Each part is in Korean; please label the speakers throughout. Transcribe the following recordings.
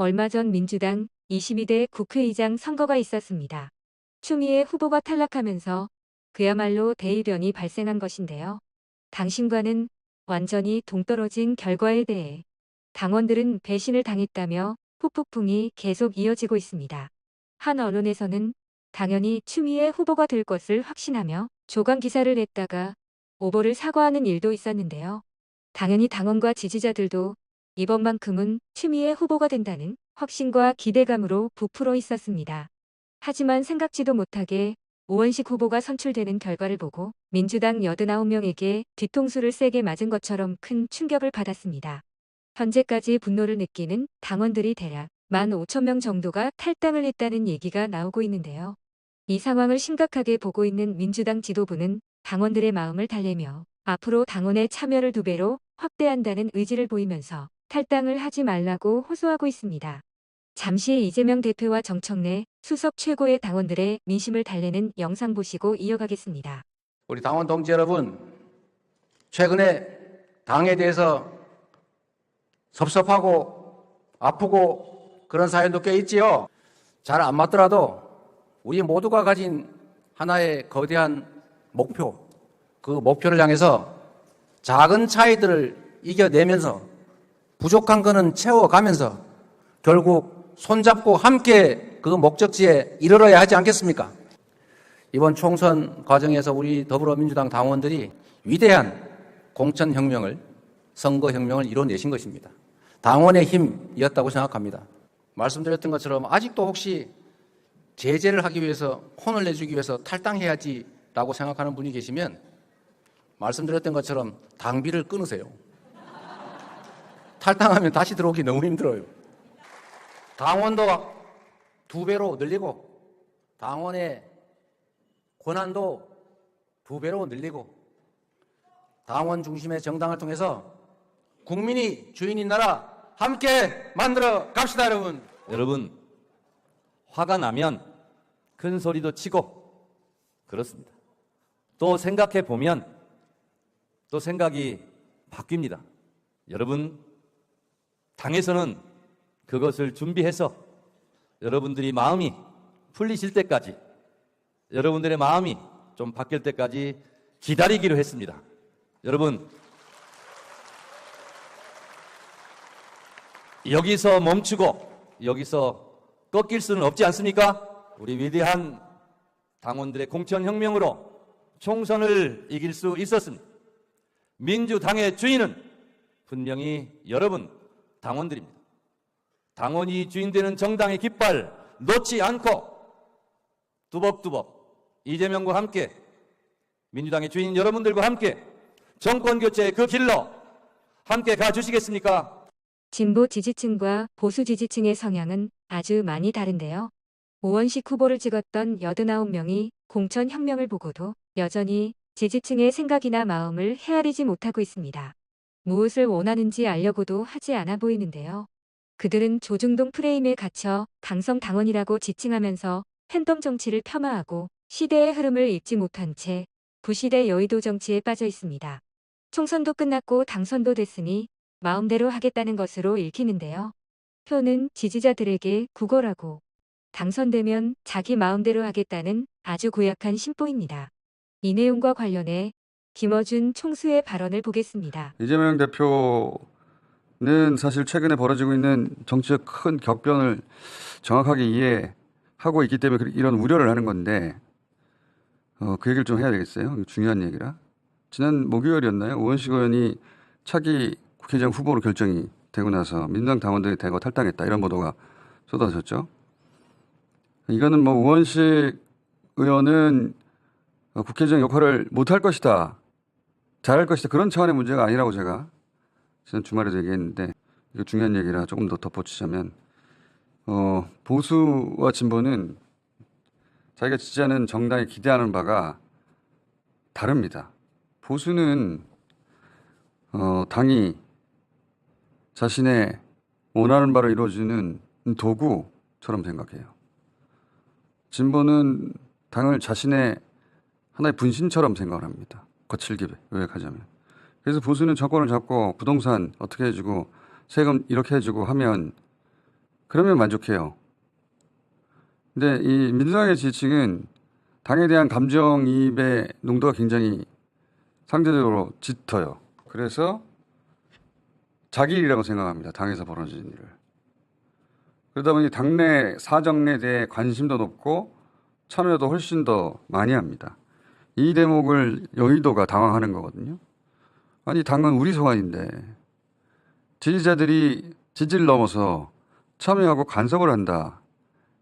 Speaker 1: 얼마 전 민주당 22대 국회의장 선거가 있었습니다. 추미애 후보가 탈락하면서 그야말로 대이변이 발생한 것인데요. 당신과는 완전히 동떨어진 결과에 대해 당원들은 배신을 당했다며 후폭풍이 계속 이어지고 있습니다. 한 언론에서는 당연히 추미애 후보가 될 것을 확신하며 조간 기사를 냈다가 오보를 사과하는 일도 있었는데요. 당연히 당원과 지지자들도 이번만큼은 추미애 후보가 된다는 확신과 기대감으로 부풀어 있었습니다. 하지만 생각지도 못하게 오원식 후보가 선출되는 결과를 보고 민주당 89명에게 뒤통수를 세게 맞은 것처럼 큰 충격을 받았습니다. 현재까지 분노를 느끼는 당원들이 대략 15,000명 정도가 탈당을 했다는 얘기가 나오고 있는데요. 이 상황을 심각하게 보고 있는 민주당 지도부는 당원들의 마음을 달래며 앞으로 당원의 참여를 두 배로 확대한다는 의지를 보이면서 탈당을 하지 말라고 호소하고 있습니다. 잠시 이재명 대표와 정청래 수석 최고의 당원들의 민심을 달래는 영상 보시고 이어가겠습니다.
Speaker 2: 우리 당원 동지 여러분, 최근에 당에 대해서 섭섭하고 아프고 그런 사연도 꽤 있지요. 잘 안 맞더라도 우리 모두가 가진 하나의 거대한 목표, 그 목표를 향해서 작은 차이들을 이겨내면서 부족한 거는 채워가면서 결국 손잡고 함께 그 목적지에 이르러야 하지 않겠습니까? 이번 총선 과정에서 우리 더불어민주당 당원들이 위대한 공천혁명을, 선거혁명을 이뤄내신 것입니다. 당원의 힘이었다고 생각합니다. 말씀드렸던 것처럼 아직도 혹시 제재를 하기 위해서, 혼을 내주기 위해서 탈당해야지라고 생각하는 분이 계시면 말씀드렸던 것처럼 당비를 끊으세요. 탈당하면 다시 들어오기 너무 힘들어요. 당원도 두 배로 늘리고 당원의 권한도 두 배로 늘리고 당원 중심의 정당을 통해서 국민이 주인인 나라 함께 만들어 갑시다 여러분.
Speaker 3: 여러분 화가 나면 큰 소리도 치고 그렇습니다. 또 생각해 보면 또 생각이 바뀝니다. 여러분 당에서는 그것을 준비해서 여러분들이 마음이 풀리실 때까지 여러분들의 마음이 좀 바뀔 때까지 기다리기로 했습니다. 여러분 여기서 멈추고 여기서 꺾일 수는 없지 않습니까? 우리 위대한 당원들의 공천혁명으로 총선을 이길 수 있었습니다. 민주당의 주인은 분명히 여러분 당원들입니다. 당원이 주인되는 정당의 깃발 놓지 않고 두벅두벅 이재명과 함께 민주당의 주인 여러분들과 함께 정권 교체의 그 길로 함께 가주시겠습니까?
Speaker 1: 진보 지지층과 보수 지지층의 성향은 아주 많이 다른데요. 오원식 후보를 찍었던 89명이 공천혁명을 보고도 여전히 지지층의 생각이나 마음을 헤아리지 못하고 있습니다. 무엇을 원하는지 알려고도 하지 않아 보이는데요. 그들은 조중동 프레임에 갇혀 강성 당원이라고 지칭하면서 팬덤 정치를 폄하하고 시대의 흐름을 읽지 못한 채 구시대 여의도 정치에 빠져 있습니다. 총선도 끝났고 당선도 됐으니 마음대로 하겠다는 것으로 읽히는데요. 표는 지지자들에게 구걸하고 당선되면 자기 마음대로 하겠다는 아주 고약한 심보입니다. 이 내용과 관련해 김어준 총수의 발언을 보겠습니다.
Speaker 4: 이재명 대표는 사실 최근에 벌어지고 있는 정치적 큰 격변을 정확하게 이해하고 있기 때문에 이런 우려를 하는 건데 어, 그 얘기를 좀 해야 되겠어요. 중요한 얘기라. 지난 목요일이었나요? 우원식 의원이 차기 국회의장 후보로 결정이 되고 나서 민주당 당원들이 대거 탈당했다 이런 보도가 쏟아졌죠. 이거는 뭐 우원식 의원은 어, 국회의장 역할을 못할 것이다. 잘할 것이다. 그런 차원의 문제가 아니라고 제가 지난 주말에도 얘기했는데 이거 중요한 얘기라 조금 더 덧붙이자면 어, 보수와 진보는 자기가 지지하는 정당이 기대하는 바가 다릅니다. 보수는 어, 당이 자신의 원하는 바를 이루어주는 도구처럼 생각해요. 진보는 당을 자신의 하나의 분신처럼 생각을 합니다. 거칠게 요약하자면. 그래서 보수는 정권을 잡고 부동산 어떻게 해주고 세금 이렇게 해주고 하면 그러면 만족해요. 근데 이 민주당의 지지층은 당에 대한 감정이입의 농도가 굉장히 상대적으로 짙어요. 그래서 자기 일이라고 생각합니다. 당에서 벌어지는 일을. 그러다 보니 당내 사정에 대해 관심도 높고 참여도 훨씬 더 많이 합니다. 이 대목을 여의도가 당황하는 거거든요. 아니 당은 우리 소관인데 지지자들이 지지를 넘어서 참여하고 간섭을 한다.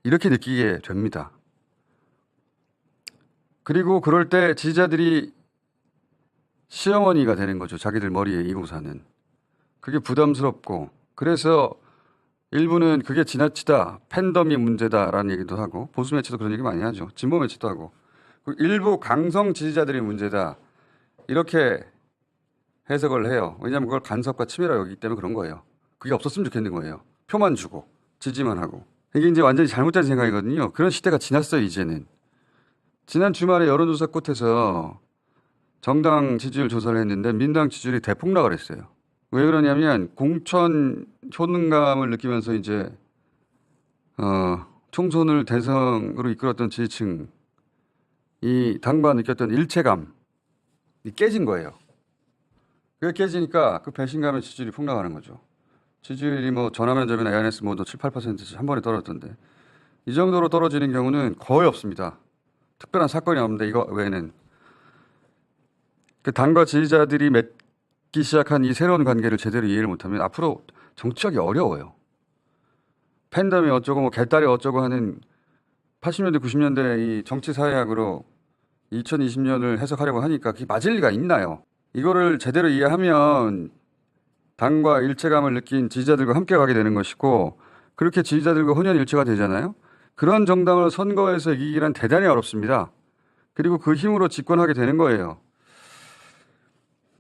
Speaker 4: 이렇게 느끼게 됩니다. 그리고 그럴 때 지지자들이 시어머니가 되는 거죠. 자기들 머리에 이고 사는. 그게 부담스럽고 그래서 일부는 그게 지나치다 팬덤이 문제다라는 얘기도 하고 보수 매체도 그런 얘기 많이 하죠. 진보 매체도 하고 그 일부 강성 지지자들이 문제다 이렇게 해석을 해요. 왜냐하면 그걸 간섭과 침해라고 여기기 때문에 그런 거예요. 그게 없었으면 좋겠는 거예요. 표만 주고 지지만 하고 이게 이제 완전히 잘못된 생각이거든요. 그런 시대가 지났어요 이제는. 지난 주말에 여론조사 끝에서 정당 지지율 조사를 했는데 민당 지지율이 대폭락을 했어요. 왜 그러냐면 공천 효능감을 느끼면서 이제 어, 총선을 대성으로 이끌었던 지지층 이 당과 느꼈던 일체감이 깨진 거예요. 그게 깨지니까 그 배신감의 지지율이 폭락하는 거죠. 지지율이 뭐 전화면접이나 ANS 모두 7, 8%씩 한 번에 떨어졌던데 이 정도로 떨어지는 경우는 거의 없습니다. 특별한 사건이 없는데 이거 외에는 그 당과 지지자들이 맺기 시작한 이 새로운 관계를 제대로 이해를 못하면 앞으로 정치하기 어려워요. 팬덤이 어쩌고 뭐 개딸이 어쩌고 하는 80년대 90년대 이 정치 사회학으로 2020년을 해석하려고 하니까 그게 맞을 리가 있나요? 이거를 제대로 이해하면 당과 일체감을 느낀 지지자들과 함께 가게 되는 것이고 그렇게 지지자들과 혼연일체가 되잖아요. 그런 정당을 선거에서 이기기란 대단히 어렵습니다. 그리고 그 힘으로 집권하게 되는 거예요.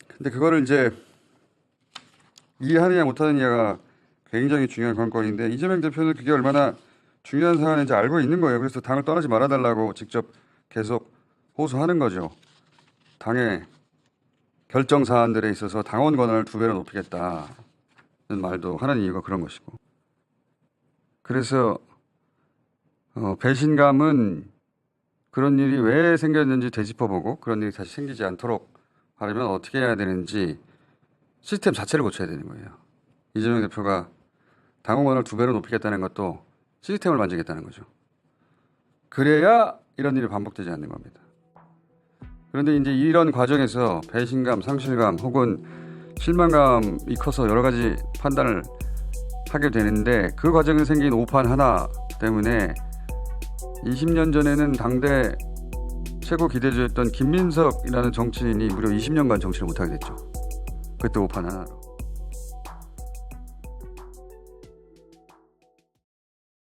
Speaker 4: 근데 그거를 이제 이해하느냐 못하느냐가 굉장히 중요한 관건인데 이재명 대표는 그게 얼마나 중요한 사안인지 알고 있는 거예요. 그래서 당을 떠나지 말아달라고 직접 계속 호소하는 거죠. 당의 결정 사안들에 있어서 당원 권한을 두 배로 높이겠다는 말도 하는 이유가 그런 것이고. 그래서 어, 배신감은 그런 일이 왜 생겼는지 되짚어보고 그런 일이 다시 생기지 않도록 하려면 어떻게 해야 되는지 시스템 자체를 고쳐야 되는 거예요. 이재명 대표가 당원권을 두 배로 높이겠다는 것도 시스템을 만지겠다는 거죠. 그래야 이런 일이 반복되지 않는 겁니다. 그런데 이제 이런 과정에서 배신감, 상실감 혹은 실망감이 커서 여러 가지 판단을 하게 되는데 그 과정에 생긴 오판 하나 때문에 20년 전에는 당대 최고 기대주였던 김민석이라는 정치인이 무려 20년간 정치를 못하게 됐죠. 그때 오판 하나로.